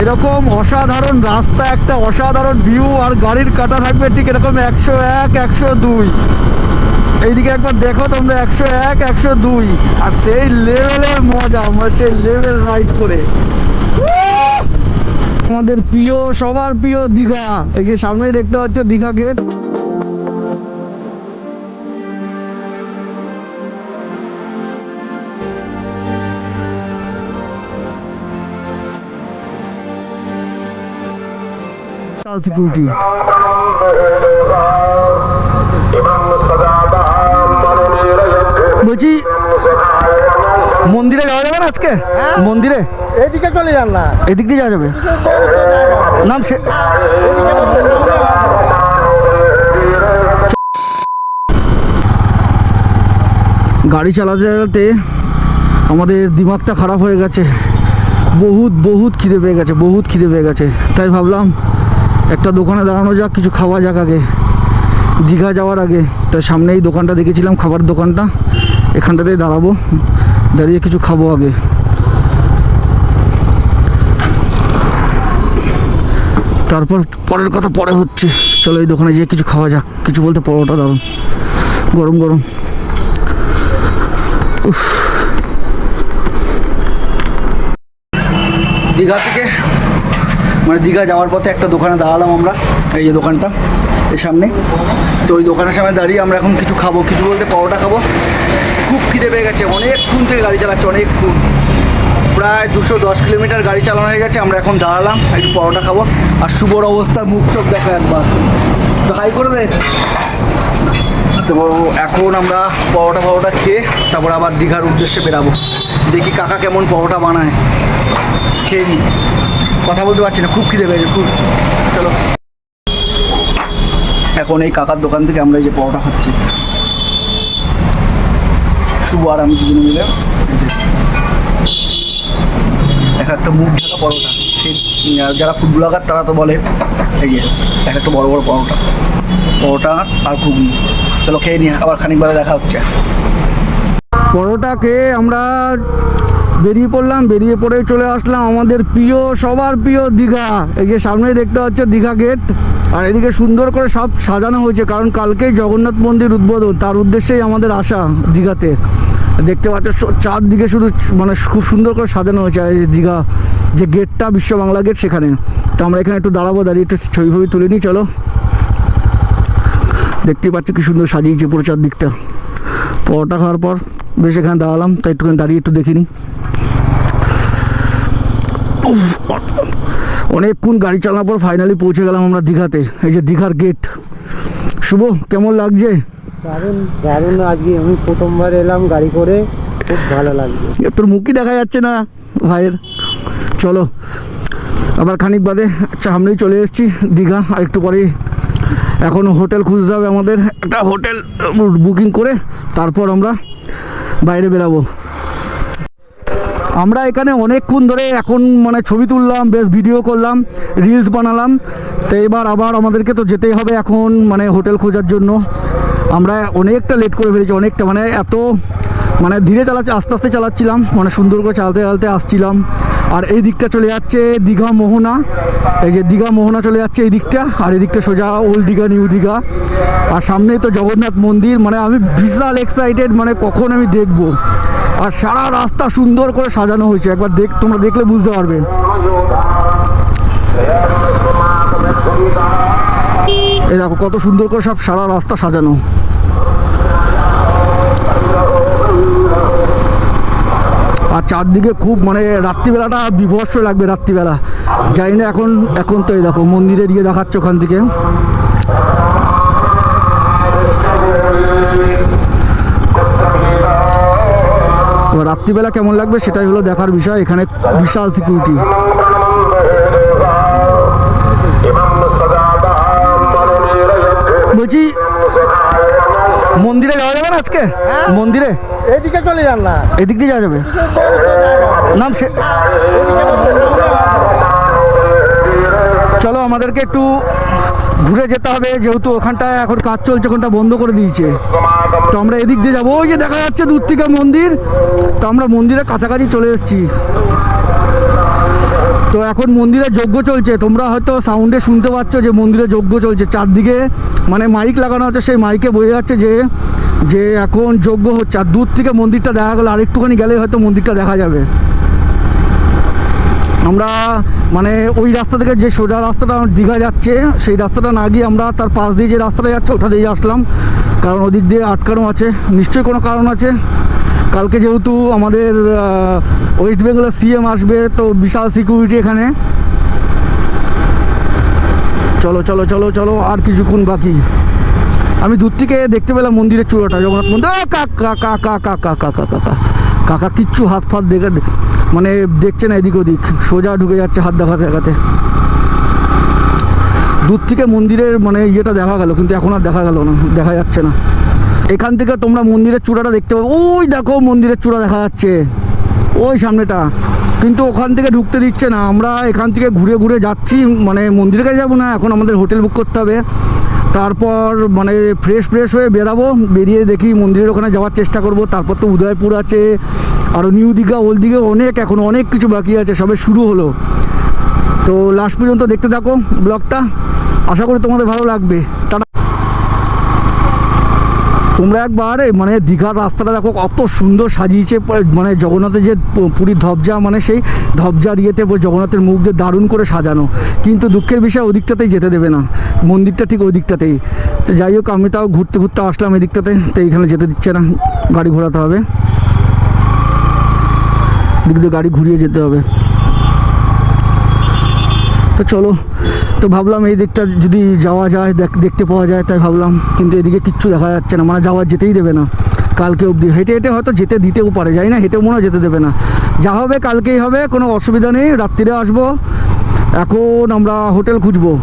এরকম অসাধারণ রাস্তা, একটা অসাধারণ ভিউ আর গাড়ির কাটা থাকবে ঠিক এরকম একশো এক, একশো দুই। এইদিকে একবার দেখো তোমরা, একশো এক, একশো দুই। আর সেই লেভেলের মজা, আমরা সেই লেভেল রাইড করে। আমাদের প্রিয়, সবার প্রিয় দীঘা। এই যে সামনেই দেখতে পাচ্ছ দীঘা গেট সিকিউরিটি বলছি মন্দিরে যাওয়া যাবে না আজকে? মন্দিরে? এইদিকে চলে যান না। এদিক দিয়ে যাওয়া যাবে? নাম সে গাড়ি চালাতে চালাতে আমাদের দিমাগটা খারাপ হয়ে গেছে। বহুত বহুত খিদে পেয়ে গেছে বহুত খিদে পেয়ে গেছে। তাই ভাবলাম একটা দোকানে দাঁড়ানো যাক, কিছু খাওয়া যাক আগে। দীঘা যাওয়ার আগে। তাই সামনে এই দোকানটা দেখেছিলাম, খাবার দোকানটা। এখানটাতেই দাঁড়াবো। দাঁড়িয়ে কিছু খাব আগে। তারপর পরের কথা পরে হচ্ছে। চলো এই দোকানে গিয়ে কিছু খাওয়া যাক। কিছু বলতে পরোটা দারুণ গরম গরম। দীঘা থেকে মানে দীঘা যাওয়ার পথে একটা দোকানে দাঁড়ালাম আমরা, এই যে দোকানটা, এর সামনে। তো ওই দোকানের সামনে দাঁড়িয়ে আমরা এখন কিছু খাব, কিছু বলতে পরোটা খাব। খুব খিদে পেয়ে গেছে, অনেকক্ষণ থেকে গাড়ি চালাচ্ছে, অনেকক্ষণ। প্রায় দুশো দশ কিলোমিটার গাড়ি চালানো হয়ে গেছে, আমরা এখন দাঁড়ালাম, একটু পরোটা খাব। আর শুভর অবস্থা, মুখ চোখ দেখা একবার। তো হাই করে দে। তো এখন আমরা পরোটা পরোটা খেয়ে তারপর আবার দীঘার উদ্দেশ্যে বেরাবো দেখি কাকা কেমন পরোটা বানায়। খেয়ে নিই কথা বলতে পারছি না, খুব খিদে পেয়েছে, খুব। চলো। এখন এই কাকার দোকান থেকে আমরা এই যে পরোটা খাচ্ছি। শুভ আর আমি দুজনে মিলে এক একটা মুখ ঢাকা পরোটা। সেই যারা ফুড ব্লগার তারা তো বলে, এই যে এক একটা বড় বড় পরোটা। পরোটা আর ঘুগনি। চলো খেয়ে নিয়ে আবার খানিক বেলা দেখা হচ্ছে। পরোটা খেয়ে আমরা বেরিয়ে পড়লাম, বেরিয়ে পড়ে চলে আসলাম আমাদের প্রিয়, সবার প্রিয় দীঘা। এই যে সামনে দেখতে হচ্ছে দীঘা গেট আর এদিকে সুন্দর করে সব সাজানো হয়েছে, কারণ কালকেই জগন্নাথ মন্দির উদ্বোধন, তার উদ্দেশ্যেই আমাদের আসা দীঘাতে। দেখতে পাচ্ছ চারদিকে শুধু মানে খুব সুন্দর করে সাজানো হয়েছে এই দীঘা যে গেটটা বিশ্ব বাংলা গেট সেখানে। তো আমরা এখানে একটু দাঁড়াবো, দাঁড়িয়ে একটু ছবি ফবি তুলে নিই, চলো। দেখতে পাচ্ছ কি সুন্দর সাজিয়েছে পুরো চারদিকটা। পরোটা খাওয়ার পর বেশ এখানে দাঁড়ালাম তাই একটুখানি দাঁড়িয়ে একটু দেখিনি। অনেকক্ষণ গাড়ি চালানোর পর ফাইনালি পৌঁছে গেলাম আমরা দীঘাতে। এই যে দীঘার গেট শুভ কেমন লাগছে? দারুণ দারুণ। আজকে আমি প্রথমবার এলাম গাড়ি করে। খুব ভালো লাগছে। তোর মুখই দেখা যাচ্ছে না ভাইয়ের। চলো আবার খানিক বাদে আচ্ছা সামনেই চলে এসেছি দীঘা। আর একটু পরেই এখন হোটেল খুঁজতে হবে আমাদের। একটা হোটেল বুকিং করে তারপর আমরা বাইরে বেরাবো। আমরা এখানে অনেকক্ষণ ধরে এখন মানে ছবি তুললাম, বেশ ভিডিও করলাম রিলস বানালাম। তো এবার আবার আমাদেরকে তো যেতেই হবে এখন মানে হোটেল খোঁজার জন্য। আমরা অনেকটা লেট করে ফেলেছি অনেকটা মানে এত মানে ধীরে চালাচ্ছি, আস্তে আস্তে চালাচ্ছিলাম মানে সুন্দর করে চালাতে চালাতে আসছিলাম। আর এই দিকটা চলে যাচ্ছে দীঘা মোহনা। এই যে দীঘা মোহনা চলে যাচ্ছে এই দিকটা, আর এই দিকটা সোজা ওল্ড দীঘা, নিউ দীঘা। আর সামনেই তো জগন্নাথ মন্দির মানে আমি বিশাল এক্সাইটেড মানে কখন আমি দেখব। আর সারা রাস্তা সুন্দর করে সাজানো হয়েছে, একবার দেখ, তোমরা দেখলে বুঝতে পারবে। এই দেখো, কত সুন্দর করে সব সারা রাস্তা সাজানো। আর চারদিকে খুব মানে রাত্রিবেলাটা বিভৎস লাগবে রাত্রিবেলা। জানি না এখন এখন তো এই দেখো, মন্দিরে দিয়ে দেখাচ্ছে ওখান থেকে। রাত্রিবেলা কেমন লাগবে সেটাই হলো দেখার বিষয়, এখানে বিশাল সিকিউরিটি বলছি মন্দিরে যাওয়া যাবে না আজকে? মন্দিরে? এদিকে চলে যান না। এদিক দিয়ে যাওয়া যাবে? নাম সে চলো আমাদেরকে একটু ঘুরে যেতে হবে যেহেতু ওখানটায় এখন কাজ চলছে ওখানটা বন্ধ করে দিয়েছে। তো আমরা এদিক দিয়ে যাব। ওই যে দেখা যাচ্ছে দূর থেকে মন্দির। তো আমরা মন্দিরের কাছাকাছি চলে এসেছি। তো এখন মন্দিরে যজ্ঞ চলছে। তোমরা হয়তো সাউন্ডে শুনতে পাচ্ছ যে মন্দিরে যজ্ঞ চলছে। চারদিকে মানে মাইক লাগানো আছে, সেই মাইকে বোঝা যাচ্ছে যে যে এখন যজ্ঞ হচ্ছে। আর দূর থেকে মন্দিরটা দেখা গেলো, আরেকটুখানি গেলে হয়তো মন্দিরটা দেখা যাবে। আমরা মানে ওই রাস্তা থেকে যে সোজা রাস্তাটা দীঘা যাচ্ছে, সেই রাস্তাটা না গিয়ে আমরা তার পাশ দিয়ে যে রাস্তাটা যাচ্ছে, ওটা দিয়ে আসলাম। কারণ ওদিক দিয়ে আটকানো আছে। নিশ্চয়ই কোনো কারণ আছে। কালকে যেহেতু আমাদের ওয়েস্ট বেঙ্গলের সিএম আসবে তো বিশাল সিকিউরিটি এখানে চলো চলো চলো চলো আর কিছুক্ষণ বাকি আমি দূর থেকে দেখতে পেলাম মন্দিরের চূড়াটা জগন্নাথ মন্দির কাকা কাকা কাকা কাকা কাকা কাকা কিচ্ছু হাত ফাত দেখে মানে দেখছে না এদিক ওদিক সোজা ঢুকে যাচ্ছে হাত দেখাতে দেখাতে দূর থেকে মন্দিরের মানে ইয়েটা দেখা গেল কিন্তু এখন আর দেখা গেল না দেখা যাচ্ছে না এখান থেকে তোমরা মন্দিরের চূড়াটা দেখতে পাবে। ওই দেখো মন্দিরের চূড়া দেখা যাচ্ছে। ওই সামনেটা। কিন্তু ওখান থেকে ঢুকতে দিচ্ছে না। আমরা এখান থেকে ঘুরে ঘুরে যাচ্ছি। মানে মন্দিরের কাছে যাব না? এখন আমাদের হোটেল বুক করতে হবে। তারপর মানে ফ্রেশ ফ্রেশ হয়ে বেরাবো। বেরিয়ে দেখি মন্দিরের ওখানে যাওয়ার চেষ্টা করব। তারপর তো উদয়পুর আছে। আরও নিউ দীঘা ওল্ড দীঘা অনেক এখন অনেক কিছু বাকি আছে। সবে শুরু হলো। তো লাস্ট পর্যন্ত দেখতে থাকো ব্লগটা। আশা করি তোমাদের ভালো লাগবে। টাটা। তোমরা একবার মানে দীঘার রাস্তাটা দেখো, কত সুন্দর সাজিয়েছে মানে জগন্নাথের যে পুরীর ধবজা মানে সেই ধবজার ইয়েতে জগন্নাথের মুখ দিয়ে দারুণ করে সাজানো। কিন্তু দুঃখের বিষয়, ওদিকটাতেই যেতে দেবে না। মন্দিরটা ঠিক ওই দিকটাতেই তো যাই হোক, আমি তাও ঘুরতে ঘুরতে আসলাম এই দিকটাতে তো এইখানে যেতে দিচ্ছে না। গাড়ি ঘোরাতে হবে। দিক দিয়ে গাড়ি ঘুরিয়ে যেতে হবে। তো চলো তো ভাবলাম এই দিকটা যদি যাওয়া যায়, দেখ দেখতে পাওয়া যায়, তাই ভাবলাম। কিন্তু এদিকে কিচ্ছু দেখা যাচ্ছে না মানে যাওয়া যেতেই দেবে না। কালকে অবধি। হেঁটে হেঁটে হয়তো যেতে দিতেও পারে, যাই না, হেঁটেও মনে যেতে দেবে না। যা হবে কালকেই হবে, কোনো অসুবিধা নেই, রাত্রিরে আসব। এখন আমরা হোটেল খুঁজবো।